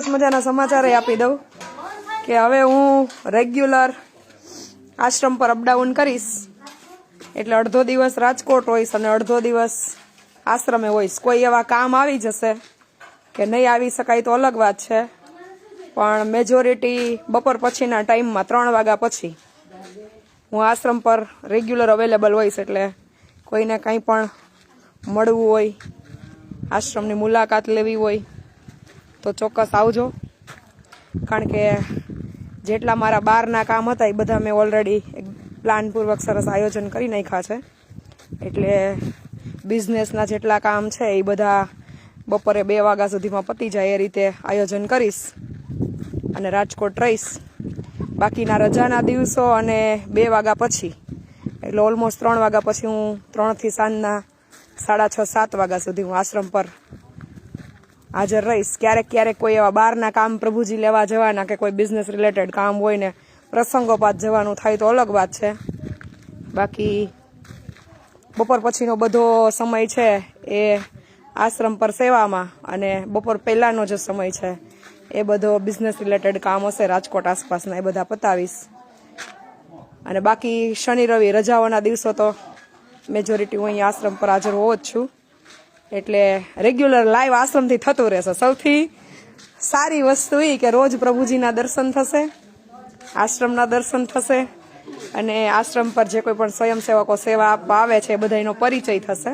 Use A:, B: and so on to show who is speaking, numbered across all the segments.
A: સરસ મજાના સમાચાર આપી દઉં કે હવે હું રેગ્યુલર આશ્રમ પર અપડાઉન કરીશ. એટલે અડધો દિવસ રાજકોટ હોઈશ અને અડધો દિવસ આશ્રમે હોઈશ. કોઈ એવા કામ આવી જશે કે નહીં આવી શકાય તો અલગ વાત છે. પણ મેજોરિટી બપોર પછીના ટાઈમમાં ત્રણ વાગ્યા પછી હું આશ્રમ પર રેગ્યુલર અવેલેબલ હોઈશ એટલે કોઈને કંઈ પણ મળવું હોય, આશ્રમની મુલાકાત લેવી હોય તો ચોક્કસ આવજો. કારણ કે જેટલા મારા બહારના કામ હતા એ બધા મેં ઓલરેડી પ્લાનપૂર્વક સરસ આયોજન કરી નાખ્યા છે. એટલે બિઝનેસના જેટલા કામ છે એ બધા બપોરે બે વાગ્યા સુધીમાં પતી જાય એ રીતે આયોજન કરીશ. અને રાજકોટ રહીશ. બાકીના રજાના દિવસો અને બે વાગ્યા પછી. એટલે ઓલમોસ્ટ ત્રણ વાગ્યા પછી હું ત્રણથી સાંજના સાડા છ, સાત વાગ્યા સુધી હું આશ્રમ પર હાજર રહીશ. ક્યારેક ક્યારેક કોઈ એવા બહારના કામ પ્રભુજી લેવા જવાના કે કોઈ બિઝનેસ રિલેટેડ કામ હોય ને પ્રસંગોપાત જવાનું થાય તો અલગ વાત છે. બાકી બપોર પછીનો બધો સમય છે એ આશ્રમ પર સેવામાં અને બપોર પહેલાંનો જે સમય છે. એ બધો બિઝનેસ રિલેટેડ કામ હશે, રાજકોટ આસપાસના એ બધા પતાવીશ. અને બાકી શનિ રવિ રજાઓના દિવસો તો મેજોરિટી હું અહીં આશ્રમ પર હાજર હોવો જ છું. એટલે રેગ્યુલર લાઈવ આશ્રમથી થતું રહેશે. સૌથી સારી વસ્તુ એ કે રોજ પ્રભુજીના દર્શન થશે, આશ્રમના દર્શન થશે, અને આશ્રમ પર જે કોઈ પણ સ્વયંસેવકો સેવા આપવા આવે છે બધાનો પરિચય થશે.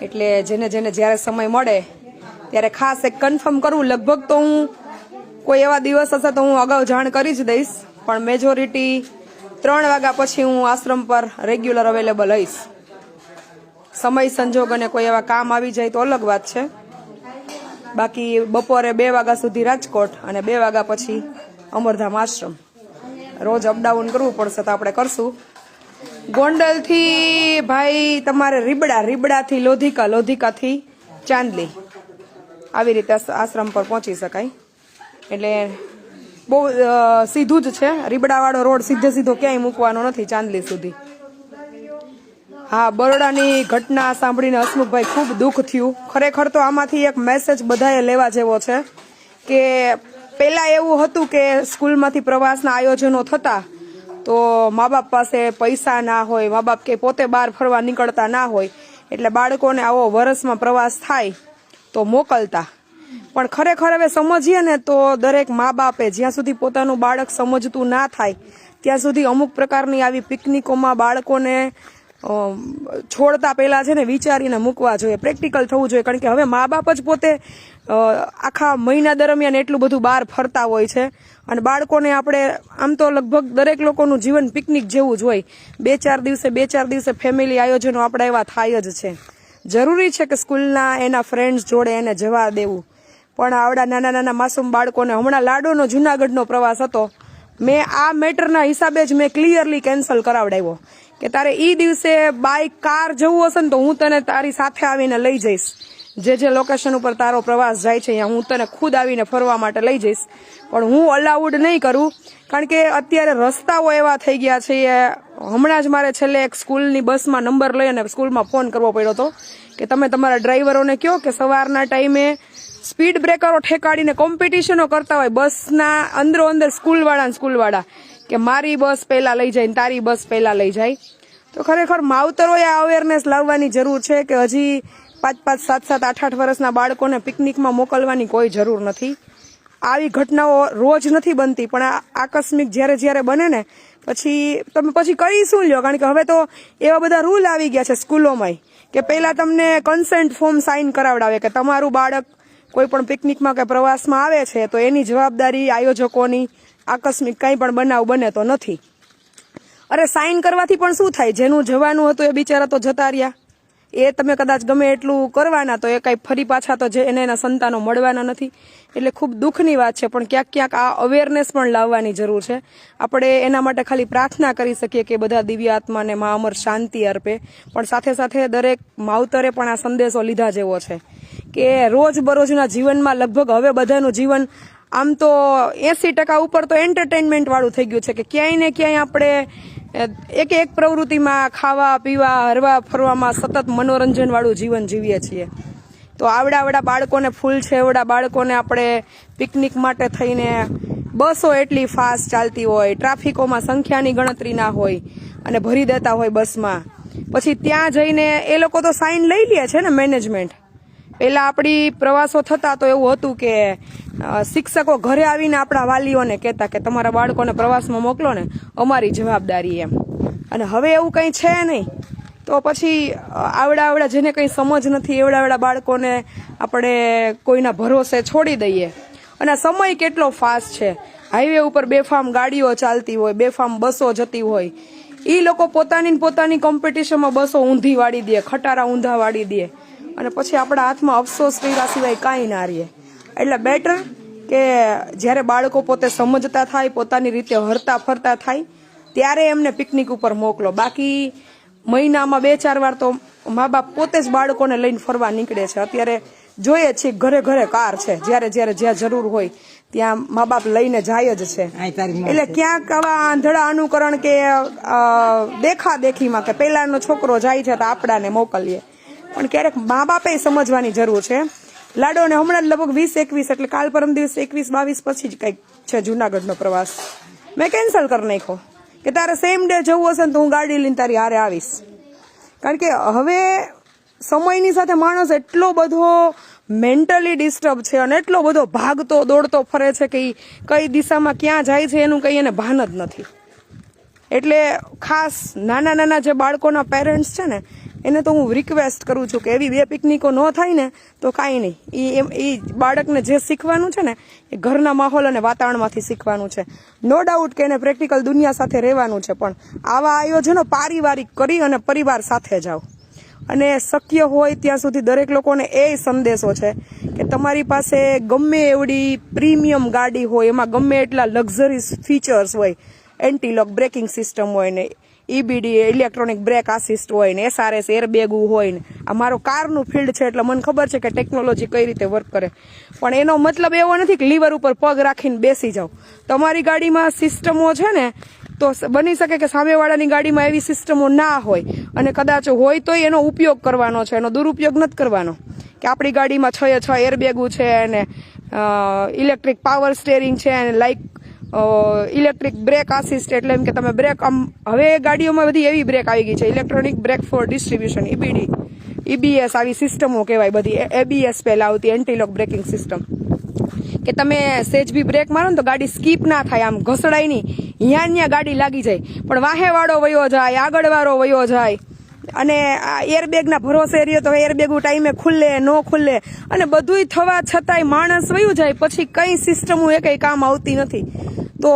A: એટલે જેને જેને જ્યારે સમય મળે, ત્યારે ખાસ એક કન્ફર્મ કરવું લગભગ તો હું કોઈ એવા દિવસ હશે તો હું અગાઉ જાણ કરી જ દઈશ, પણ મેજોરિટી ત્રણ વાગ્યા પછી હું આશ્રમ પર રેગ્યુલર અવેલેબલ હઈશ. સમય સંજોગ અને કોઈ એવા કામ આવી જાય તો અલગ વાત છે. બાકી બપોરે બે વાગ્યા સુધી રાજકોટ અને બે વાગ્યા પછી અમરધામ આશ્રમ. રોજ અપડાઉન કરવું પડશે તો આપણે કરશું. ગોંડલથી ભાઈ તમારે રીબડા, રીબડાથી લોધિકા, લોધિકાથી ચાંદલી. આવી રીતે આશ્રમ પર પહોંચી શકાય. એટલે બહુ સીધું જ છે. રીબડાવાળો રોડ સીધે સીધો ક્યાંય મૂકવાનો નથી ચાંદલી સુધી. હા, બરોડાની ઘટના સાંભળીને હસમુખભાઈ ખૂબ દુઃખ થયું. ખરેખર તો આમાંથી એક મેસેજ બધાએ લેવા જેવો છે કે પહેલા એવું હતું કે સ્કૂલમાંથી પ્રવાસના આયોજનો થતા તો મા બાપ પાસે પૈસા ના હોય મા બાપ કે પોતે બહાર ફરવા નીકળતા ના હોય, એટલે બાળકોને આવો વરસમાં પ્રવાસ થાય તો મોકલતા. પણ ખરેખર હવે સમજીએ ને તો દરેક મા બાપે જ્યાં સુધી પોતાનું બાળક સમજતું ના થાય, ત્યાં સુધી અમુક પ્રકારની આવી પિકનિકોમાં બાળકોને છોડતા પહેલા છે ને વિચારીને મૂકવા જોઈએ, પ્રેક્ટિકલ થવું જોઈએ, કારણ કે હવે મા બાપ જ પોતે આખા મહિના દરમિયાન એટલું બધું બહાર ફરતા હોય છે. અને બાળકોને આપણે, આમ તો લગભગ દરેક લોકોનું જીવન પિકનિક જેવું જ હોય. બે ચાર દિવસે, બે ચાર દિવસે ફેમિલી આયોજનો આપણે એવા થાય જ છે. જરૂરી છે કે સ્કૂલના એના ફ્રેન્ડ્સ જોડે એને જવા દેવું. પણ આવડા નાના નાના માસૂમ બાળકોને, હમણાં લાડોનો જુનાગઢનો પ્રવાસ હતો. મેં આ મેટરના હિસાબે જ મેં ક્લિયરલી કેન્સલ કરાવડાવ્યો. કે તારે ઈ દિવસે બાઇક કાર જવું હશે ને તો હું તને તારી સાથે આવીને લઈ જઈશ. જે જે લોકેશન ઉપર તારો પ્રવાસ જાય છે અહીંયા હું તને ખુદ આવીને ફરવા માટે લઈ જઈશ. પણ હું અલાઉડ નહીં કરું, કારણ કે અત્યારે રસ્તાઓ એવા થઈ ગયા છે એ હમણાં જ મારે છેલ્લે એક સ્કૂલની બસમાં નંબર લઈ અને સ્કૂલમાં ફોન કરવો પડ્યો હતો કે તમે તમારા ડ્રાઈવરોને કહો કે સવારના ટાઈમે સ્પીડ બ્રેકરો ઠેકાડીને કોમ્પિટિશનો કરતા હોય બસના અંદરો અંદર સ્કૂલવાળા સ્કૂલવાળા. કે મારી બસ પહેલા લઈ જાય ને તારી બસ પહેલા લઈ જાય. તો ખરેખર માવતરોએ આ અવેરનેસ લાવવાની જરૂર છે કે હજી પાંચ પાંચ, સાત સાત, આઠ આઠ વર્ષના બાળકોને પિકનિકમાં મોકલવાની કોઈ જરૂર નથી. આવી ઘટનાઓ રોજ નથી બનતી, પણ આકસ્મિક જ્યારે જ્યારે બને ને, પછી તમે પછી કરી શું લ્યો? કારણ કે હવે તો એવા બધા રૂલ આવી ગયા છે સ્કૂલોમાંય, કે પહેલા તમને કન્સેન્ટ ફોર્મ સાઇન કરાવડાવે કે તમારું બાળક કોઈ પણ પિકનિકમાં કે પ્રવાસમાં આવે છે, તો એની જવાબદારી આયોજકોની આકસ્મિક કંઈ પણ બનાવ બને તો નથી. અરે સાઇન કરવાથી પણ શું થાય? જેનું જવાનું હતું એ બિચારા તો જતા રહ્યા. એ તમે કદાચ ગમે એટલું કરવાના તો એ કાંઈ ફરી પાછા તો જે એને એના સંતાનો મળવાના નથી. એટલે ખૂબ દુઃખની વાત છે, પણ ક્યાંક ક્યાંક આ અવેરનેસ પણ લાવવાની જરૂર છે. આપણે એના માટે ખાલી પ્રાર્થના કરી શકીએ કે બધા દિવ્ય આત્માને મા અમર શાંતિ અર્પે. પણ સાથે સાથે દરેક માવતરે પણ આ સંદેશો લીધા જેવો છે કે રોજ બરોજના જીવનમાં લગભગ હવે બધાનું જીવન આમ તો એસી ટકા ઉપર તો એન્ટરટેનમેન્ટ વાળું થઈ ગયું છે કે ક્યાંય ને ક્યાંય આપણે એક એક પ્રવૃત્તિમાં ખાવા, પીવા, હરવા, ફરવામાં સતત મનોરંજન વાળું જીવન જીવીએ છીએ. તો આવડા આવડા બાળકોને ફૂલ છે એવડા બાળકોને આપણે પિકનિક માટે થઈને બસો એટલી ફાસ્ટ ચાલતી હોય, ટ્રાફિકોમાં સંખ્યાની ગણતરી ના હોય અને ભરી દેતા હોય બસમાં. પછી ત્યાં જઈને એ લોકો તો સાઈન લઈ લે છે ને મેનેજમેન્ટ પહેલાં આપણી પ્રવાસો થતા તો એવું હતું કે શિક્ષકો ઘરે આવીને આપણા વાલીઓને કહેતા કે તમારા બાળકોને પ્રવાસમાં મોકલો ને, અમારી જવાબદારી એમ. અને હવે એવું કંઈ છે નહીં. તો પછી આવડા આવડા જેને કંઈ સમજ નથી, એવડા આવડા બાળકોને આપણે કોઈના ભરોસે છોડી દઈએ. અને સમય કેટલો ફાસ્ટ છે. હાઈવે ઉપર બેફામ ગાડીઓ ચાલતી હોય, બેફામ બસો જતી હોય. એ લોકો પોતાની પોતાની કોમ્પિટિશનમાં બસો ઊંધી વાળી દે, ખટારા ઊંધા વાળી દે. અને પછી આપણા હાથમાં અફસોસ રહેવા સિવાય કાંઈ ના રહીએ એટલે બેટર કે જ્યારે બાળકો પોતે સમજતા થાય પોતાની રીતે હરતા ફરતા થાય ત્યારે એમને પિકનિક ઉપર મોકલો. બાકી મહિનામાં બે ચાર વાર તો મા બાપ પોતે જ બાળકોને લઈને ફરવા નીકળે છે. અત્યારે જોઈએ છીએ ઘરે ઘરે કાર છે. જ્યારે જ્યારે જ્યાં જરૂર હોય ત્યાં મા બાપ લઈને જાય જ છે. એટલે ક્યાંક આવા આંધળા અનુકરણ કે દેખા દેખીમાં કે પહેલાનો છોકરો જાય છે તો આપણાને મોકલીએ. પણ ક્યારેક મા બાપે સમજવાની જરૂર છે. લાડોને હમણાં જ લગભગ વીસ, એકવીસ, એટલે કાલ પરમ દિવસ એકવીસ, બાવીસ પછી જ કંઈક છે જુનાગઢનો પ્રવાસ. મેં કેન્સલ કરી નાખ્યો કે તારે સેમ ડે જવું હશે ને તો હું ગાડી લઈને તારી હારે આવીશ. કારણ કે હવે સમયની સાથે માણસ એટલો બધો મેન્ટલી ડિસ્ટર્બ છે અને એટલો બધો ભાગતો, દોડતો, ફરે છે કે કઈ દિશામાં ક્યાં જાય છે એનું કંઈ એને ભાન જ નથી. એટલે ખાસ નાના નાના જે બાળકોના પેરેન્ટ્સ છે ને એને તો હું રિક્વેસ્ટ કરું છું કે એવી બે પિકનિકો ન થાય ને, તો કાંઈ નહીં. એ એમ એ બાળકને જે શીખવાનું છે ને, એ ઘરના માહોલ અને વાતાવરણમાંથી શીખવાનું છે. નો ડાઉટ કે એને પ્રેક્ટિકલ દુનિયા સાથે રહેવાનું છે, પણ આવા આયોજનો પારિવારિક કરી અને પરિવાર સાથે જાઓ. અને શક્ય હોય ત્યાં સુધી દરેક લોકોને એ સંદેશો છે કે તમારી પાસે ગમે એવડી પ્રીમિયમ ગાડી હોય, એમાં ગમે એટલા લક્ઝરીસ ફીચર્સ હોય એન્ટીલોક બ્રેકિંગ સિસ્ટમ હોય ને ઈબીડી ઇલેક્ટ્રોનિક બ્રેક આસિસ્ટ હોય ને એસઆરએસ એરબેગું હોય ને આ મારો કારનું ફિલ્ડ છે એટલે મને ખબર છે કે ટેકનોલોજી કઈ રીતે વર્ક કરે. પણ એનો મતલબ એવો નથી કે લીવર ઉપર પગ રાખીને બેસી જાઓ. તમારી ગાડીમાં સિસ્ટમો છે ને, તો બની શકે કે સામેવાળાની ગાડીમાં એવી સિસ્ટમો ના હોય. અને કદાચ હોય તો એનો ઉપયોગ કરવાનો છે, એનો દુરુપયોગ નથી કરવાનો. કે આપણી ગાડીમાં છ એ છ એરબેગું છે અને ઇલેક્ટ્રિક પાવર સ્ટેરિંગ છે અને લાઈક ઇલેક્ટ્રિક બ્રેક આસિસ્ટ એટલે એમ કે તમે બ્રેક આમ, હવે ગાડીઓમાં બધી એવી બ્રેક આવી ગઈ છે. Electronic brake force distribution EBD EBS આવી સિસ્ટમો કહેવાય બધી. એબીએસ પહેલા આવતી એન્ટીલોક બ્રેકિંગ સિસ્ટમ કે તમે સેજ બી બ્રેક મારો ને તો ગાડી સ્કીપ ના થાય, આમ ઘસડાય નહીં. ન્યા ગાડી લાગી જાય. પણ વાહે વાળો વયો જાય આગળ વાળો વયો જાય. અને આ એરબેગના ભરોસે રહ્યો તો એરબેગ ટાઈમે ખુલ્લે, ન ખુલ્લે. અને બધુંય થવા છતાંય માણસ વયું જાય, પછી કંઈ સિસ્ટમ એ કંઈ કામ આવતી નથી. તો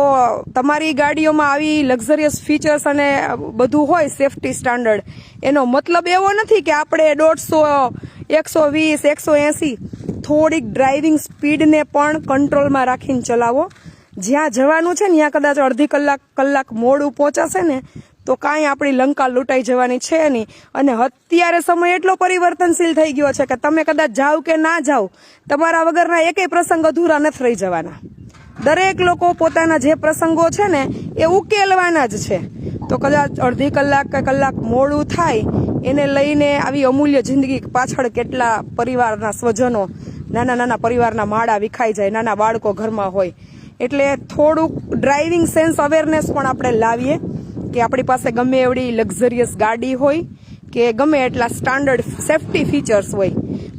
A: તમારી ગાડીઓમાં આવી લક્ઝરિયસ ફીચર્સ અને બધું હોય સેફટી સ્ટાન્ડર્ડ એનો મતલબ એવો નથી કે આપણે દોઢસો, એકસો વીસ, એકસો એંસી થોડીક ડ્રાઇવિંગ સ્પીડને પણ કંટ્રોલમાં રાખીને ચલાવો. જ્યાં જવાનું છે ને, ત્યાં કદાચ અડધી કલાક કલાક મોડું પહોંચાશે ને તો કાંઈ આપણી લંકા લૂંટાઈ જવાની છે નહીં. અને અત્યારે સમય એટલો પરિવર્તનશીલ થઈ ગયો છે કે તમે કદાચ જાઓ કે ના જાઓ, તમારા વગરના એકેય પ્રસંગ અધૂરા નથી રહી જવાના. દરેક લોકો પોતાના જે પ્રસંગો છે ને, એ ઉકેલવાના જ છે. તો કદાચ અડધી કલાક કે કલાક મોડું થાય, એને લઈને આવી અમૂલ્ય જિંદગી પાછળ કેટલા પરિવારના સ્વજનો, નાના નાના પરિવારના માળા વિખાઈ જાય, નાના બાળકો ઘરમાં હોય. એટલે થોડુંક ડ્રાઇવિંગ સેન્સ અવેરનેસ પણ આપણે લાવીએ. કે આપણી પાસે ગમે એવડી લક્ઝરિયસ ગાડી હોય, કે ગમે એટલા સ્ટાન્ડર્ડ સેફટી ફીચર્સ હોય.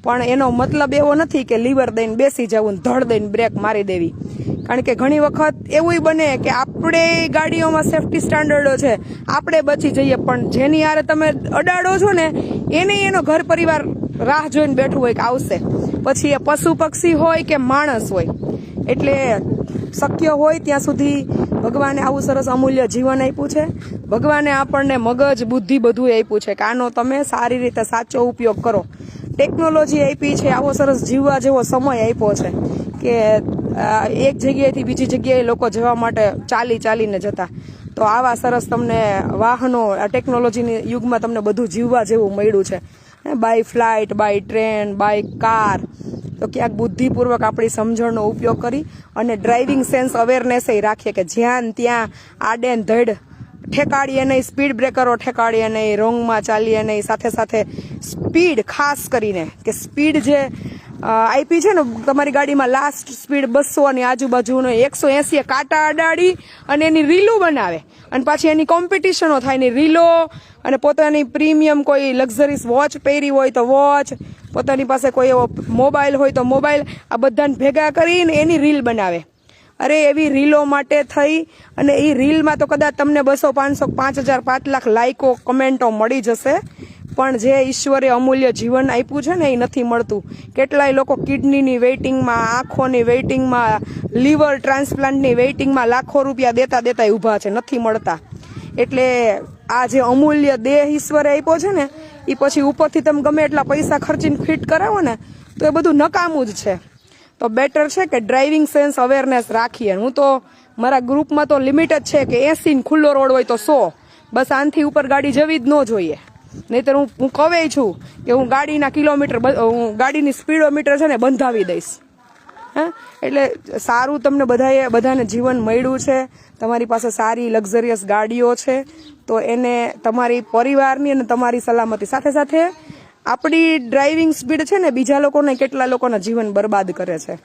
A: પણ એનો મતલબ એવો નથી કે લીવર દઈને બેસી જવું ધડ દઈને બ્રેક મારી દેવી. કારણ કે ઘણી વખત એવું બને કે આપણે ગાડીઓમાં સેફટી સ્ટાન્ડર્ડો છે, આપણે બચી જઈએ, પણ જેની આરે તમે અડાડો છો ને, એને એનો ઘર પરિવાર રાહ જોઈને બેઠું હોય કે આવશે. પછી એ પશુ પક્ષી હોય કે માણસ હોય. એટલે શક્ય હોય ત્યાં સુધી ભગવાને આવું સરસ અમૂલ્ય જીવન આપ્યું છે. ભગવાને આપણને મગજ, બુદ્ધિ બધું આપ્યું છે. કે આનો તમે સારી રીતે સાચો ઉપયોગ કરો. ટેકનોલોજી આપી છે, આવો સરસ જીવવા જેવો સમય આપ્યો છે કે એક જગ્યાએથી બીજી જગ્યાએ લોકો જવા માટે ચાલી ચાલીને જતા. તો આવા સરસ તમને વાહનો, આ ટેકનોલોજીની યુગમાં તમને બધું જીવવા જેવું મળ્યું છે. By flight by train by car તો ક્યાંક બુદ્ધિપૂર્વક આપણી સમજણનો ઉપયોગ કરી અને ડ્રાઇવિંગ સેન્સ અવેરનેસ એ રાખીએ કે જ્યાં ત્યાં આડેન ધડ ઠેકાડીએ નહીં સ્પીડ બ્રેકરો ઠેકાડીએ નહીં, રોંગમાં ચાલીએ નહીં, સાથે સાથે સ્પીડ ખાસ કરીને કે સ્પીડ જે આપી છે ને, તમારી ગાડીમાં લાસ્ટ સ્પીડ બસો અને આજુબાજુનો એકસો એસી કાંટા અડાડી અને એની રીલો બનાવે. અને પાછી એની કોમ્પિટિશનો થાય એની રીલો, અને પોતાની પ્રીમિયમ કોઈ લક્ઝરીસ વોચ પહેરી હોય તો વોચ પોતાની પાસે કોઈ એવો મોબાઈલ હોય તો મોબાઈલ આ બધાને ભેગા કરીને એની રીલ બનાવે. અરે, એવી રીલો માટે થઈ, અને એ રીલમાં તો કદાચ તમને બસો, પાંચસો, પાંચ હજાર, પાંચ લાખ લાઈકો, કમેન્ટો મળી જશે. પણ જે ઈશ્વરે અમૂલ્ય જીવન આપ્યું છે ને એ નથી મળતું. કેટલાય લોકો કિડનીની વેઇટિંગમાં, આંખોની વેઇટિંગમાં, લીવર ટ્રાન્સપ્લાન્ટની વેઇટિંગમાં લાખો રૂપિયા દેતા દેતા ઊભા છે, નથી મળતા. એટલે આ જે અમૂલ્ય દેહ ઈશ્વરે આપ્યો છે ને એ પછી ઉપરથી તમે ગમે એટલા પૈસા ખર્ચીને ફિટ કરાવો ને, તો એ બધું નકામું જ છે. તો બેટર છે કે ડ્રાઇવિંગ સેન્સ અવેરનેસ રાખીએ. હું તો મારા ગ્રુપમાં તો લિમિટ જ છે કે એસી ખુલ્લો રોડ હોય તો સો. બસ આનથી ઉપર ગાડી જવી જ ન જોઈએ. નહીતર હું હું કવે છું કે હું ગાડીના કિલોમીટર હું ગાડીની સ્પીડોમીટર છે ને બંધાવી દઈશ. હા? એટલે સારું તમને બધાએ બધાને જીવન મળ્યું છે. તમારી પાસે સારી, લક્ઝરિયસ ગાડીઓ છે. તો એને તમારી પરિવારની અને તમારી સલામતી. સાથે સાથે આપણી ડ્રાઇવિંગ સ્પીડ છે ને બીજા લોકોને કેટલા લોકોના જીવન બરબાદ કરે છે.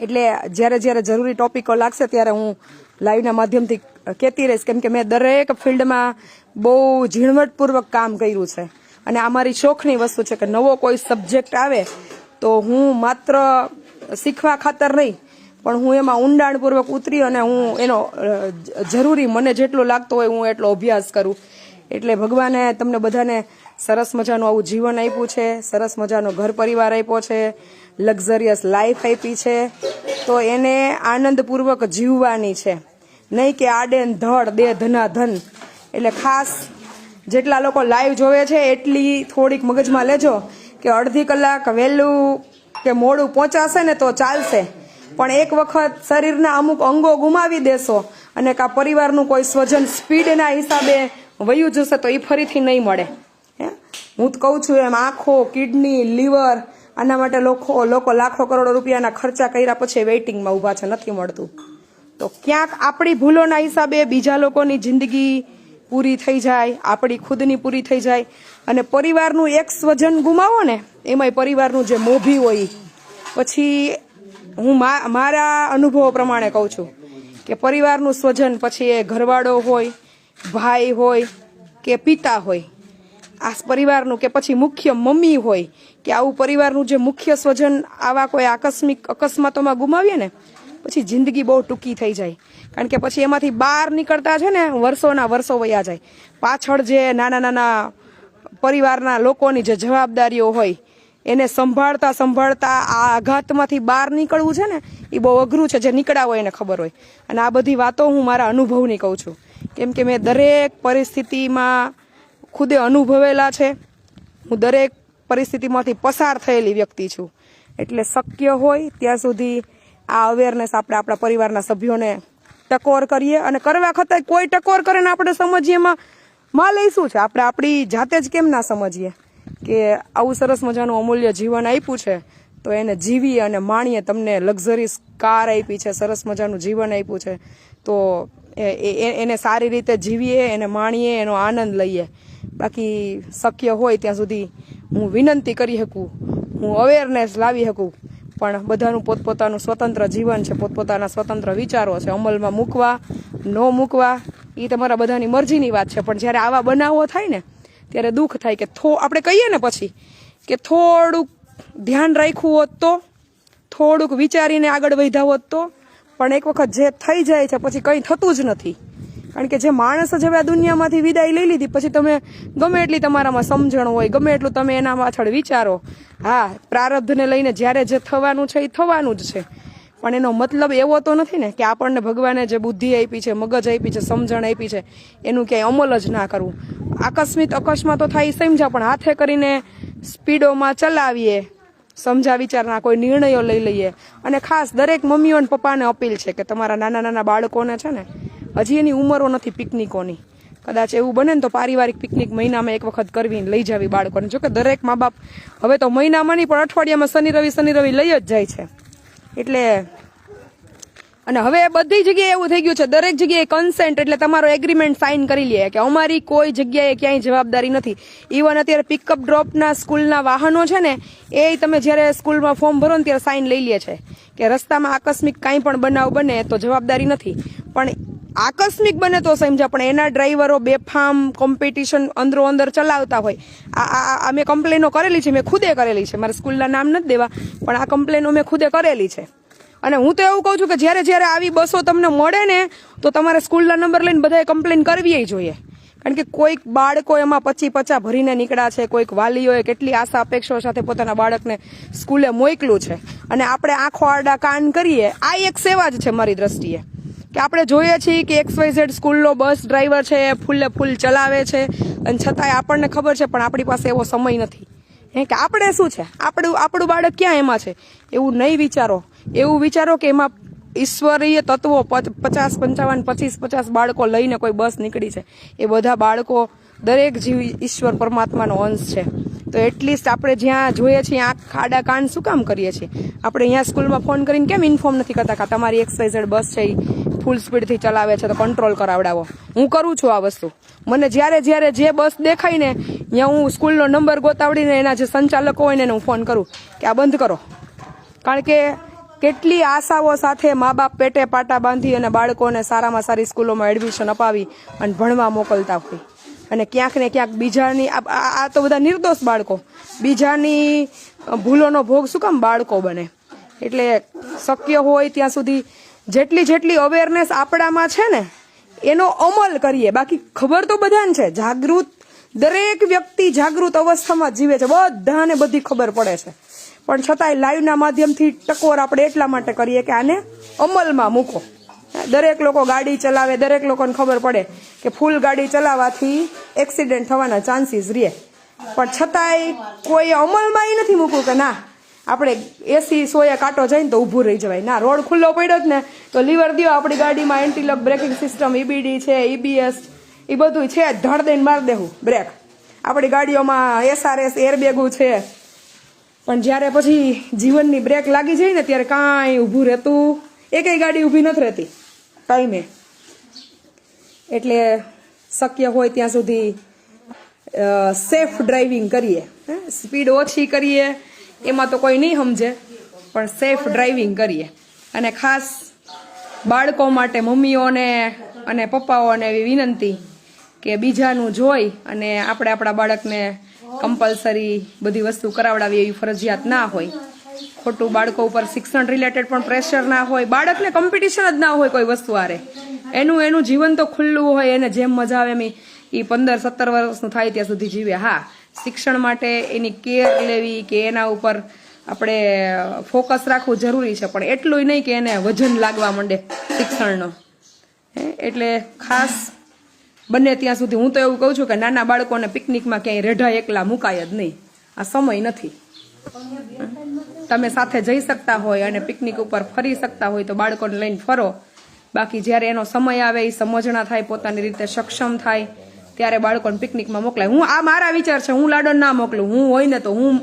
A: એટલે જ્યારે જ્યારે જરૂરી ટોપિકો લાગશે ત્યારે હું લાઈવના માધ્યમથી કહેતી રહીશ. કેમ કે મેં દરેક ફિલ્ડમાં બહુ ઝીણવટપૂર્વક કામ કર્યું છે. અને આ મારી શોખની વસ્તુ છે કે નવો કોઈ સબ્જેક્ટ આવે તો હું માત્ર શીખવા ખાતર નહીં, પણ હું એમાં ઊંડાણપૂર્વક ઉતરી અને હું એનો જરૂરી મને જેટલો લાગતો હોય હું એટલો અભ્યાસ કરું. એટલે ભગવાને તમને બધાને સરસ મજાનું આવું જીવન આપ્યું છે, સરસ મજાનો ઘર પરિવાર આપ્યો છે, લક્ઝરિયસ લાઈફ આપી છે. તો એને આનંદપૂર્વક જીવવાની છે. નહીં કે આડે ને ધડ દે ધના ધન એટલે ખાસ જેટલા લોકો લાઈવ જોવે છે, એટલી થોડીક મગજમાં લેજો કે અડધી કલાક વહેલું કે મોડું પહોંચાશે ને તો ચાલશે. પણ એક વખત શરીરના અમુક અંગો ગુમાવી દેશો અને કા પરિવારનું કોઈ સ્વજન સ્પીડના હિસાબે વયું જશે તો એ ફરીથી નહીં મળે. હે? હું તો કહું છું એમ આંખો, કિડની, લીવર, આના માટે લોકો લોકો લાખો કરોડો રૂપિયાના ખર્ચા કર્યા પછી વેઇટિંગમાં ઊભા છે, નથી મળતું. તો ક્યાંક આપણી ભૂલોના હિસાબે બીજા લોકોની જિંદગી પૂરી થઈ જાય, આપણી ખુદની પૂરી થઈ જાય. અને પરિવારનું એક સ્વજન ગુમાવો ને, એમાંય પરિવારનું જે મોભી હોય, પછી હું મારા અનુભવો પ્રમાણે કહું છું કે પરિવારનું સ્વજન પછી એ ઘરવાળો હોય, ભાઈ હોય કે પિતા હોય, આ પરિવારનું કે પછી મુખ્ય મમ્મી હોય, કે આવું પરિવારનું જે મુખ્ય સ્વજન આવા કોઈ આકસ્મિક અકસ્માતોમાં ગુમાવીએ ને, પછી જિંદગી બહુ ટૂંકી થઈ જાય. કારણ કે પછી એમાંથી બહાર નીકળતા છે ને, વર્ષોના વર્ષો વયા જાય. પાછળ જે નાના નાના પરિવારના લોકોની જે જવાબદારીઓ હોય, એને સંભાળતા સંભાળતા આ આઘાતમાંથી બહાર નીકળવું છે ને, એ બહુ અઘરું છે, જે નીકળ્યા હોય એને ખબર હોય. અને આ બધી વાતો હું મારા અનુભવની કહું છું. કેમ કે મેં દરેક પરિસ્થિતિમાં ખુદે અનુભવેલા છે. હું દરેક પરિસ્થિતિમાંથી પસાર થયેલી વ્યક્તિ છું. એટલે શક્ય હોય ત્યાં સુધી આ અવેરનેસ આપણે આપણા પરિવારના સભ્યોને ટકોર કરીએ અને કરવા છતાંય કોઈ ટકોર કરે ને આપણે સમજીએ એમાં માં લઈશું છે? આપણે આપણી જાતે જ કેમ ના સમજીએ? કે આવું સરસ મજાનું અમૂલ્ય જીવન આપ્યું છે, તો એને જીવીએ અને માણીએ. તમને લક્ઝરીસ કાર આપી છે, સરસ મજાનું જીવન આપ્યું છે, તો એને સારી રીતે જીવીએ, એને માણીએ, એનો આનંદ લઈએ. બાકી શક્ય હોય ત્યાં સુધી હું વિનંતી કરી શકું, હું અવેરનેસ લાવી શકું. પણ બધાનું પોતપોતાનું સ્વતંત્ર જીવન છે, પોતપોતાના સ્વતંત્ર વિચારો છે, અમલમાં મૂકવા, ન મૂકવા એ તમારા બધાની મરજીની વાત છે. પણ જ્યારે આવા બનાવો થાય ને, ત્યારે દુઃખ થાય કે થો, આપણે કહીએ ને પછી કે થોડુંક ધ્યાન રાખ્યું હોત તો, થોડુંક વિચારીને આગળ વધ્યા હોત તો, પણ એક વખત જે થઈ જાય છે, પછી કંઈ થતું જ નથી. કારણ કે જે માણસ જ હવે આ દુનિયામાંથી વિદાય લઈ લીધી, પછી તમે ગમે એટલી તમારામાં સમજણ હોય, ગમે એટલું તમે એના પાછળ વિચારો, હા, પ્રારબ્ધને લઈને જ્યારે જે થવાનું છે એ થવાનું જ છે. પણ એનો મતલબ એવો તો નથી ને કે આપણને ભગવાને જે બુદ્ધિ આપી છે, મગજ આપી છે, સમજણ આપી છે, એનું ક્યાંય અમલ જ ના કરવું. આકસ્મિક અકસ્માતો થાય સમજા પણ હાથે કરીને સ્પીડોમાં ચલાવીએ, સમજા વિચારના કોઈ નિર્ણયો લઈ લઈએ. અને ખાસ દરેક મમ્મીઓ અને પપ્પાને અપીલ છે કે તમારા નાના નાના બાળકોને છે ને હજી એની ઉંમરો નથી પિકનિકોની. કદાચ એવું બને ને તો પારિવારિક પિકનિક મહિનામાં એક વખત કરવી લઈ જાવી બાળકોને. જોકે દરેક મા બાપ હવે તો મહિનામાં નહીં પણ અઠવાડિયામાં શનિ રવિ શનિ રવિ લઈ જ જાય છે. એટલે અને હવે બધી જગ્યાએ એવું થઈ ગયું છે, દરેક જગ્યાએ કન્સેન્ટ એટલે તમારો એગ્રીમેન્ટ સાઇન કરી લે કે અમારી કોઈ જગ્યાએ ક્યાંય જવાબદારી નથી. ઇવન અત્યારે પિકઅપ ડ્રોપના સ્કૂલના વાહનો છે ને, એ તમે જ્યારે સ્કૂલમાં ફોર્મ ભરો ને ત્યારે સાઇન લઈ લે છે. કે રસ્તામાં આકસ્મિક કાંઈ પણ બનાવ બને તો જવાબદારી નથી. પણ આકસ્મિક બને તો સમજા, પણ એના ડ્રાઈવરો બેફામ કોમ્પિટિશન અંદરો અંદર ચલાવતા હોય. આ- આ મેં કમ્પ્લેનો કરેલી છે, મેં ખુદે કરેલી છે. મારે સ્કૂલના નામ નથી દેવા, પણ આ કમ્પ્લેનો મેં ખુદે કરેલી છે. અને હું તો એવું કહું છું કે જ્યારે જ્યારે આવી બસો તમને મળે ને, તો તમારે સ્કૂલના નંબર લઈને બધાએ કમ્પ્લેન કરવી જોઈએ. કારણ કે કોઈક બાળકો એમાં પચી પચા ભરીને નીકળ્યા છે, કોઈક વાલીઓએ કેટલી આશા, અપેક્ષાઓ સાથે પોતાના બાળકને સ્કૂલે મોકલું છે. અને આપણે આંખો આડા કાન કરીએ, આ એક સેવા જ છે મારી દ્રષ્ટિએ. કે આપણે જોઈએ છીએ કે એક્સ વાય ઝેડ સ્કૂલનો બસ ડ્રાઈવર છે, એ ફૂલે ફૂલ ચલાવે છે, અને છતાંય આપણને ખબર છે, પણ આપણી પાસે એવો સમય નથી. હે કે આપણે શું છે? આપણું આપણું બાળક ક્યાં એમાં છે? એવું નહીં વિચારો. એવું વિચારો કે એમાં ઈશ્વરીય તત્વો પચ- પચાસ, પંચાવન, પચીસ, પચાસ બાળકો લઈને કોઈ બસ નીકળી છે. એ બધા બાળકો દરેક જીવ ઈશ્વર પરમાત્માનો અંશ છે. તો એટલીસ્ટ આપણે જ્યાં જોઈએ છીએ, આંખ, ખાડા, કાન, શું કામ કરીએ છીએ? આપણે અહીંયા સ્કૂલમાં ફોન કરીને કેમ ઇન્ફોર્મ નથી કરતા કે આ તમારી એક્સવાઇઝેડ બસ છે એ ફૂલ સ્પીડથી ચલાવે છે તો કંટ્રોલ કરાવડાવો. હું કરું છું આ વસ્તુ. મને જ્યારે જ્યારે જે બસ દેખાય ને ત્યાં હું સ્કૂલનો નંબર ગોતાવડીને એના જે સંચાલકો હોય ને એને હું ફોન કરું. કે આ બંધ કરો. કારણ કે કેટલી આશાઓ સાથે મા બાપ પેટે પાટા બાંધી અને બાળકોને સારામાં સારી સ્કૂલોમાં એડમિશન અપાવી અને ભણવા મોકલતા હોય. અને ક્યાંક ને ક્યાંક બીજાની, આ- તો બધા નિર્દોષ બાળકો. બીજાની ભૂલોનો ભોગ શું કામ બાળકો બને? એટલે શક્ય હોય ત્યાં સુધી જેટલી જેટલી અવેરનેસ આપણામાં છે ને, એનો અમલ કરીએ. બાકી ખબર તો બધાને છે, જાગૃત, દરેક વ્યક્તિ જાગૃત અવસ્થામાં જીવે છે. બધાને બધી ખબર પડે છે. પણ છતાંય લાઈવના માધ્યમથી ટકોર આપણે એટલા માટે કરીએ કે આને અમલમાં મૂકો. દરેક લોકો ગાડી ચલાવે, દરેક લોકોને ખબર પડે કે ફૂલ ગાડી ચલાવવાથી એક્સિડન્ટ થવાના ચાન્સીસ રહે. પણ છતાંય કોઈ અમલમાં એ નથી મૂકવું કે ના આપણે એસી સોએ કાંટો જઈને તો ઊભું રહી જવાય. ના, રોડ ખુલ્લો પડ્યો જ ને, તો લીવર દ્યો, આપણી ગાડીમાં એન્ટીલોક બ્રેકિંગ સિસ્ટમ ઈબીડી છે ઈબીએસ એ બધું છે. ધડ દઈને મારી દેવું બ્રેક આપણી ગાડીઓમાં એસઆરએસ એરબેગું છે. પણ જ્યારે પછી જીવનની બ્રેક લાગી જાય ને, ત્યારે કાંઈ ઊભું રહેતું, એકેય ગાડી ઊભી નથી રહેતી. ટાઈમે એટલે શક્ય હોય ત્યાં સુધી સેફ ડ્રાઇવિંગ કરીએ. સ્પીડ ઓછી કરીએ. એમાં તો કોઈ નહીં સમજે, પણ સેફ ડ્રાઇવિંગ કરીએ. અને ખાસ બાળકો માટે મમ્મીઓને અને પપ્પાઓને એવી વિનંતી કે બીજાનું જોઈ અને આપણે આપણા બાળકને કમ્પલસરી બધી વસ્તુ કરાવડાવી એવી ફરજિયાત ના હોય. ખોટું બાળકો ઉપર શિક્ષણ રિલેટેડ પણ પ્રેશર ના હોય, બાળકને કોમ્પિટિશન જ ના હોય કોઈ વસ્તુ આરે એનું એનું જીવન તો ખુલ્લું હોય, એને જેમ મજા આવે એમ એ પંદર સત્તર વર્ષનું થાય ત્યાં સુધી જીવે. હા શિક્ષણ માટે એની કેર લેવી કે એના ઉપર આપણે ફોકસ રાખવું જરૂરી છે પણ એટલું નહીં કે એને વજન લાગવા માંડે શિક્ષણનો. હે, એટલે ખાસ બને ત્યાં સુધી હું તો એવું કહું છું કે નાના બાળકોને પિકનિકમાં ક્યાંય રેઢા એકલા મુકાય જ નહીં. આ સમય નથી. તમે સાથે જઈ શકતા હોય અને પિકનિક ઉપર ફરી શકતા હોય તો બાળકોને લઈને ફરો. બાકી જ્યારે એનો સમય આવે એ સમજણા થાય પોતાની રીતે સક્ષમ થાય. ત્યારે બાળકોને પિકનિકમાં મોકલાય. હું આ મારા વિચાર છે, હું લાડો ના મોકલું. હું હોય ને તો હું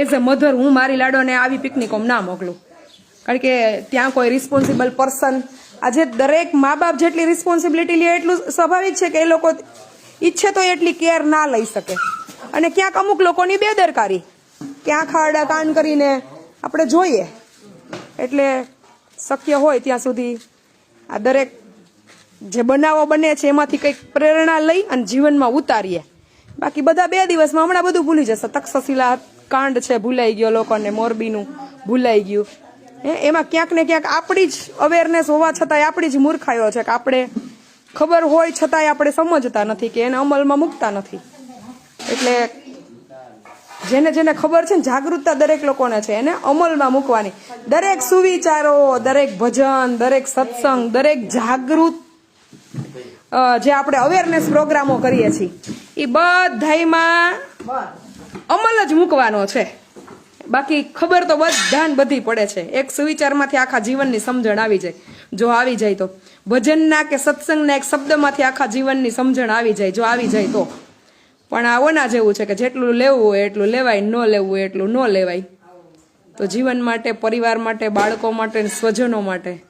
A: એઝ અ મધર હું મારી લાડોને આવી પિકનિકોમાં ના મોકલું. કારણ કે ત્યાં કોઈ રિસ્પોન્સિબલ પર્સન આજે દરેક મા બાપ જેટલી રિસ્પોન્સિબિલિટી લે એટલું સ્વાભાવિક છે કે એ લોકો ઈચ્છે તો એટલી કેર ના લઈ શકે. અને ક્યાંક અમુક લોકોની બેદરકારી ક્યાં ખાડા કાન કરીને આપણે જોઈએ. એટલે શક્ય હોય ત્યાં સુધી આ દરેક જે બનાવો બને છે, એમાંથી કંઈક પ્રેરણા લઈ અને જીવનમાં ઉતારીએ. બાકી બધા બે દિવસમાં હમણાં બધું ભૂલી જશે. તક્ષશિલા કાંડ છે, ભૂલાઈ ગયો લોકોને, મોરબીનું ભૂલાઈ ગયું. હે, એમાં ક્યાંક ને ક્યાંક આપણી જ અવેરનેસ હોવા છતાંય આપણી જ મૂર્ખાયો છે કે આપણે ખબર હોય છતાંય આપણે સમજતા નથી કે એને અમલમાં મૂકતા નથી. એટલે જેને જેને ખબર છે ને, જાગૃતતા દરેક લોકોને છે, એને અમલમાં મૂકવાની. દરેક સુવિચારો, દરેક ભજન, દરેક સત્સંગ, દરેક જાગૃત જે આપણે અવેરનેસ પ્રોગ્રામો કરીએ છીએ એ બધામાં અમલ જ મૂકવાનો છે. બાકી ખબર તો બધાને બધી પડે છે. એક સુવિચારમાંથી આખા જીવનની સમજણ આવી જાય. જો આવી જાય તો. ભજનના કે સત્સંગના એક શબ્દમાંથી આખા જીવનની સમજણ આવી જાય, જો આવી જાય તો. પણ આ ઓના જેવું છે કે જેટલું લેવું હોય એટલું લેવાય, ન લેવું હોય એટલું ન લેવાય. તો જીવન માટે, પરિવાર માટે, બાળકો માટે, સ્વજનો માટે.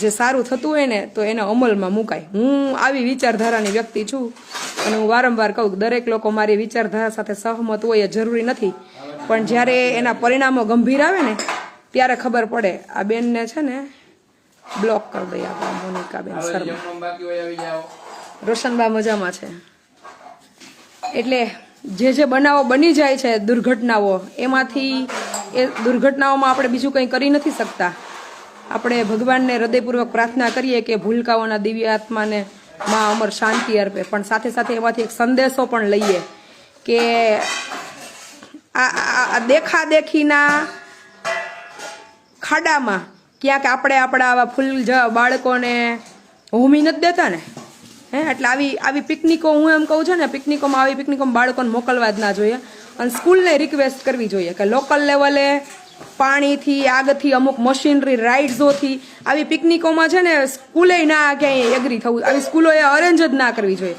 A: જે સારું થતું હોય ને તો એને અમલમાં મુકાય. હું આવી વિચારધારાની વ્યક્તિ છું અને હું વારંવાર કહું દરેક લોકો મારી વિચારધારા સાથે સહમત હોય એ જરૂરી નથી. પણ જ્યારે એના પરિણામો ગંભીર આવે ને ત્યારે ખબર પડે આ બેનને છે ને બ્લોક કરી દઈએ આપણે મોનિકાબેન શર્મા. રોશનબા મજામાં છે. એટલે જે જે બનાવો બની જાય છે દુર્ઘટનાઓ એમાંથી એ દુર્ઘટનાઓમાં આપણે બીજું કંઈ કરી નથી શકતા. આપણે ભગવાનને હૃદયપૂર્વક પ્રાર્થના કરીએ કે ભૂલકાઓના દિવ્ય આત્માને માં અમર શાંતિ અર્પે. પણ સાથે સાથે એમાંથી એક સંદેશો પણ લઈએ કે આ દેખાદેખીના ખાડામાં ક્યાંક આપણે આપણા આવા ફૂલ જ બાળકોને હોમી નથી દેતા ને? હે, એટલે આવી આવી પિકનિકો હું એમ કહું છું ને, પિકનિકોમાં આવી પિકનિકોમાં બાળકોને મોકલવા જ ના જોઈએ. અને સ્કૂલને રિક્વેસ્ટ કરવી જોઈએ કે લોકલ લેવલે પાણીથી, આગથી અમુક મશીનરી, રાઇડ્સોથી આવી પિકનિકોમાં છે ને સ્કૂલે ના ક્યાંય એગ્રી થવું, આવી સ્કૂલોએ અરેન્જ જ ના કરવી જોઈએ.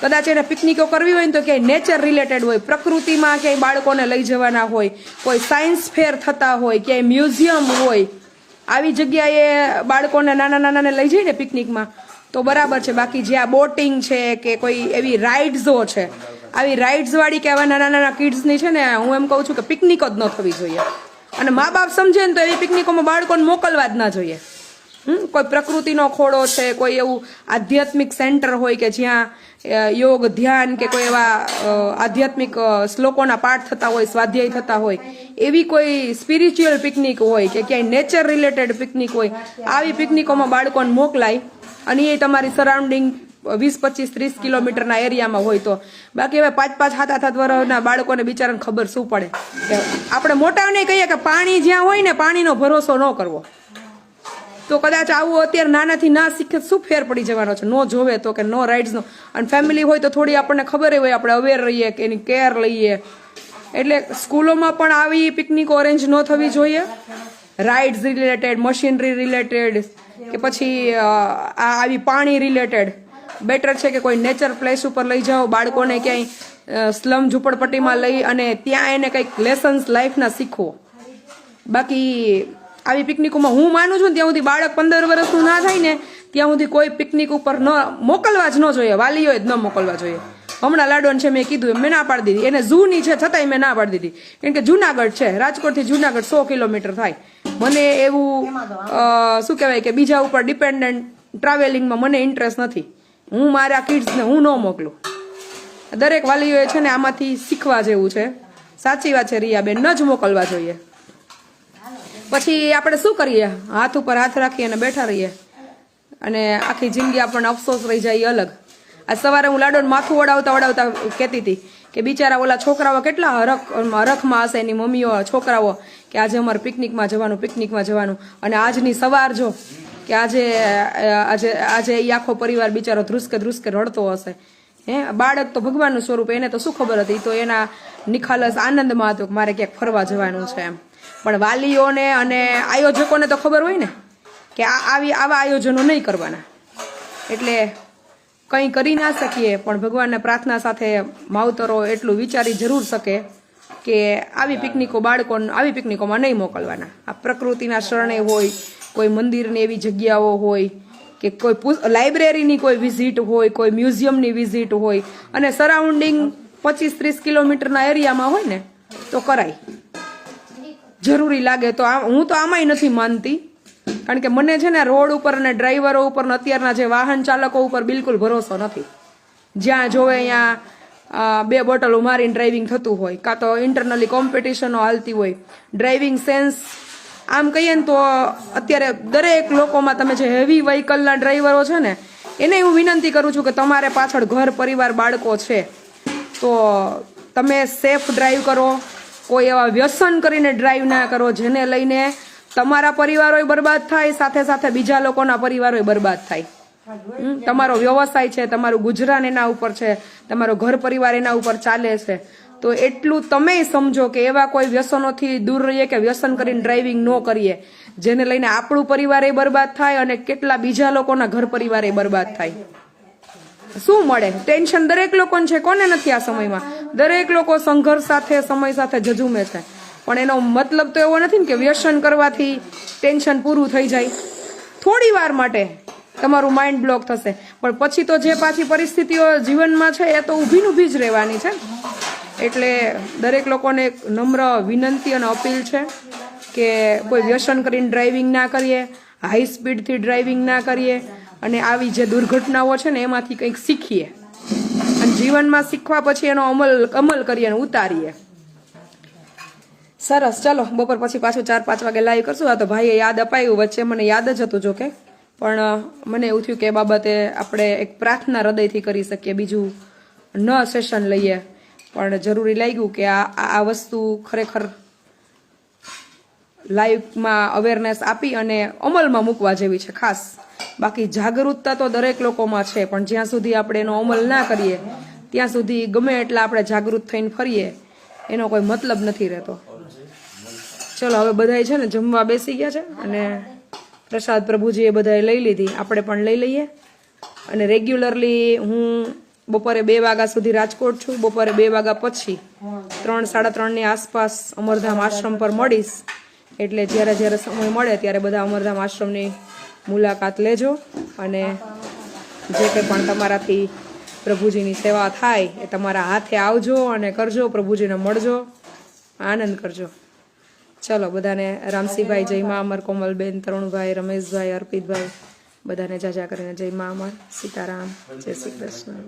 A: કદાચ એને પિકનિકો કરવી હોય ને તો ક્યાંય નેચર રિલેટેડ હોય, પ્રકૃતિમાં ક્યાંય બાળકોને લઈ જવાના હોય, કોઈ સાયન્સ ફેર થતા હોય, ક્યાંય મ્યુઝિયમ હોય, આવી જગ્યાએ બાળકોને નાના નાનાને લઈ જઈને પિકનિકમાં, તો બરાબર છે. બાકી જ્યાં બોટિંગ છે કે કોઈ એવી રાઇડ્સો છે, આવી રાઇડ્સવાળી કે આવા નાના નાના કિડ્સની છે ને હું એમ કહું છું કે પિકનિક જ ન થવી જોઈએ. અને મા બાપ સમજે ને તો એવી પિકનિકોમાં બાળકોને મોકલવા જ ના જોઈએ. કોઈ પ્રકૃતિનો ખોડો છે, કોઈ એવું આધ્યાત્મિક સેન્ટર હોય કે જ્યાં યોગ, ધ્યાન કે કોઈ એવા આધ્યાત્મિક શ્લોકોના પાઠ થતા હોય, સ્વાધ્યાય થતા હોય, એવી કોઈ સ્પિરિચ્યુઅલ પિકનિક હોય કે ક્યાંય નેચર રિલેટેડ પિકનિક હોય, આવી પિકનિકોમાં બાળકોને મોકલાય અને એ તમારી સરાઉન્ડિંગ વીસ, પચીસ, ત્રીસ કિલોમીટરના એરિયામાં હોય તો. બાકી હવે પાંચ પાંચ સાત હાથ વર્ષના બાળકોને બિચારાને ખબર શું પડે. કે આપણે મોટાને કહીએ કે પાણી જ્યાં હોય ને પાણીનો ભરોસો ન કરવો. તો કદાચ આવું અત્યારે નાનાથી ના શીખે શું ફેર પડી જવાનો છે? નો જોવે તો કે નો રાઇડ્સનો અને ફેમિલી હોય તો થોડી આપણને ખબર હોય, આપણે અવેર રહીએ કે એની કેર લઈએ. એટલે સ્કૂલોમાં પણ આવી પિકનિકો અરેન્જ ન થવી જોઈએ. રાઇડ્સ રિલેટેડ મશીનરી રિલેટેડ કે પછી આ આવી પાણી રિલેટેડ બેટર છે કે કોઈ નેચર પ્લેસ ઉપર લઈ જાઓ, બાળકોને ક્યાંય સ્લમ ઝૂંપડપટ્ટીમાં લઈ અને ત્યાં એને કંઈક લેસન્સ લાઈફના શીખવો. બાકી આવી પિકનિકોમાં હું માનું છું ત્યાં સુધી બાળક પંદર વર્ષનું ના થાય ને, ત્યાં સુધી કોઈ પિકનિક ઉપર ન મોકલવા જ ન જોઈએ, વાલીઓએ જ ન મોકલવા જોઈએ. હમણાં લાડોન છે મેં કીધું, મેં ના પાડી દીધી. એને ઝૂની છે, છતાંય મેં ના પાડી દીધી. કેમ કે જુનાગઢ છે, રાજકોટથી જુનાગઢ સો કિલોમીટર થાય. મને એવું શું કહેવાય કે બીજા ઉપર ડિપેન્ડન્ટ ટ્રાવેલિંગમાં મને ઇન્ટરેસ્ટ નથી. હું મારા કિડ્સને હું ન મોકલું. દરેક વાલીઓએ છે ને આમાંથી શીખવા જેવું છે. સાચી વાત છે, રિયાબેન. ન જ મોકલવા જોઈએ. પછી આપણે શું કરીએ? હાથ ઉપર હાથ રાખી અને બેઠા રહીએ. અને આખી જિંદગી આપણને અફસોસ રહી જાય અલગ. આ સવારે હું લાડોને માથું વડાવતા વડાવતા કહેતી હતી કે, બિચારા ઓલા છોકરાઓ કેટલા હરખ, હરખમાં હશે એની મમ્મીઓ છોકરાઓ, કે આજે અમારે પિકનિકમાં જવાનું પિકનિકમાં જવાનું. અને આજની સવાર જો કે આજે આજે આજે એ આખો પરિવાર બિચારો ધ્રુસકે ધ્રુસકે રડતો હશે. હે? બાળક તો ભગવાનનું સ્વરૂપ, એને તો શું ખબર હતી? તો એના નિખાલસ આનંદમાં હતો કે મારે ક્યાંક ફરવા જવાનું છે એમ. પણ વાલીઓને અને આયોજકોને તો ખબર હોય ને કે આ, આવી, આવા આયોજનો નહીં કરવાના. એટલે કંઈ કરી ના શકીએ, પણ ભગવાનને પ્રાર્થના સાથે માવતરો એટલું વિચારી જરૂર શકે કે આવી પિકનિકો બાળકોને, આવી પિકનિકોમાં નહીં મોકલવાના. આ પ્રકૃતિના શરણે હોય કોઈ મંદિરની એવી જગ્યાઓ હોય કે કોઈ લાઇબ્રેરીની કોઈ વિઝિટ હોય, કોઈ મ્યુઝિયમની વિઝિટ હોય, અને સરાઉન્ડિંગ પચીસ ત્રીસ કિલોમીટરના એરિયામાં હોય ને, તો કરાય. જરૂરી લાગે તો હું તો આમાંય નથી માનતી. કારણ કે મને છે ને રોડ ઉપર અને ડ્રાઈવરો ઉપર ને અત્યારના જે વાહન ચાલકો ઉપર બિલકુલ ભરોસો નથી. જ્યાં જોવે અહીંયા બે બોટલો મારીને ડ્રાઇવિંગ થતું હોય, કાં તો ઇન્ટરનલી કોમ્પિટિશનો હાલતી હોય. ડ્રાઇવિંગ સેન્સ આમ કહીએ ને તો અત્યારે દરેક લોકોમાં તમે જે હેવી વ્હીકલના ડ્રાઈવરો છે ને, એને હું વિનંતી કરું છું કે તમારે પાછળ ઘર પરિવાર બાળકો છે, તો તમે સેફ ડ્રાઈવ કરો, કોઈ એવા વ્યસન કરીને ડ્રાઈવ ના કરો, જેને લઈને તમારા પરિવારોય બરબાદ થાય, સાથે સાથે બીજા લોકોના પરિવારોય બરબાદ થાય. તમારો વ્યવસાય છે, તમારું ગુજરાન એના ઉપર છે, તમારો ઘર પરિવાર એના ઉપર ચાલે છે તો એટલું તમે સમજો કે એવા કોઈ વ્યસનોથી દૂર રહીએ કે વ્યસન કરીને ડ્રાઇવિંગ ન કરીએ. જેને લઈને આપણું પરિવારે બરબાદ થાય અને કેટલા બીજા લોકોના ઘર પરિવારે બરબાદ થાય. શું મળે? ટેન્શન દરેક લોકોને છે, કોને નથી આ સમયમાં? દરેક લોકો સંઘર્ષ સાથે, સમય સાથે જજુમે છે. પણ એનો મતલબ તો એવો નથી ને કે વ્યસન કરવાથી ટેન્શન પૂરું થઈ જાય. થોડી વાર માટે તમારું માઇન્ડ બ્લોક થશે. પણ પછી તો જે પાછી પરિસ્થિતિઓ જીવનમાં છે, એ તો ઊભી ઊભી જ રહેવાની છે. એટલે દરેક લોકોને એક નમ્ર વિનંતી અને અપીલ છે કે કોઈ વ્યસન કરીને ડ્રાઇવિંગ ના કરીએ હાઈ સ્પીડથી ડ્રાઇવિંગ ના કરીએ અને આવી જે દુર્ઘટનાઓ છે ને એમાંથી કંઈક શીખીએ. અને જીવનમાં શીખવા પછી એનો અમલ અમલ કરીએ અને ઉતારીએ. સરસ, ચલો, બપોર પછી પાછું ચાર, પાંચ વાગે લાઈવ કરશું. આ તો ભાઈએ યાદ અપાયું, વચ્ચે મને યાદ જ હતું જોકે. પણ મને એવું થયું કે એ બાબતે આપણે એક પ્રાર્થના હૃદયથી કરી શકીએ, બીજું ન સેશન લઈએ. પણ જરૂરી લાગ્યું કે આ આ વસ્તુ ખરેખર લાઈફમાં અવેરનેસ આપી અને અમલમાં મૂકવા જેવી છે ખાસ. બાકી જાગૃતતા તો દરેક લોકોમાં છે, પણ જ્યાં સુધી આપણે એનો અમલ ના કરીએ, ત્યાં સુધી ગમે એટલા આપણે જાગૃત થઈને ફરીએ, એનો કોઈ મતલબ નથી રહેતો. ચલો, હવે બધાય છે ને જમવા બેસી ગયા છે અને પ્રસાદ પ્રભુજીએ બધાએ લઈ લીધી. આપણે પણ લઈ લઈએ. અને રેગ્યુલરલી હું બપોરે બે વાગ્યા સુધી રાજકોટ છું. બપોરે બે વાગ્યા પછી ત્રણ, સાડા ત્રણની આસપાસ અમરધામ આશ્રમ પર મળીશ. એટલે જ્યારે જ્યારે સમય મળે ત્યારે બધા અમરધામ આશ્રમની મુલાકાત લેજો અને જે કંઈ પણ તમારાથી પ્રભુજીની સેવા થાય એ તમારા હાથે આવજો અને કરજો. પ્રભુજીને મળજો. આનંદ કરજો. ચલો, બધાને રામસીભાઈ જયમા અમર કોમલબેન, તરુણભાઈ, રમેશભાઈ, અર્પિતભાઈ. બધાને જાજા કરીને જય મા સીતારામ જય શ્રી કૃષ્ણ.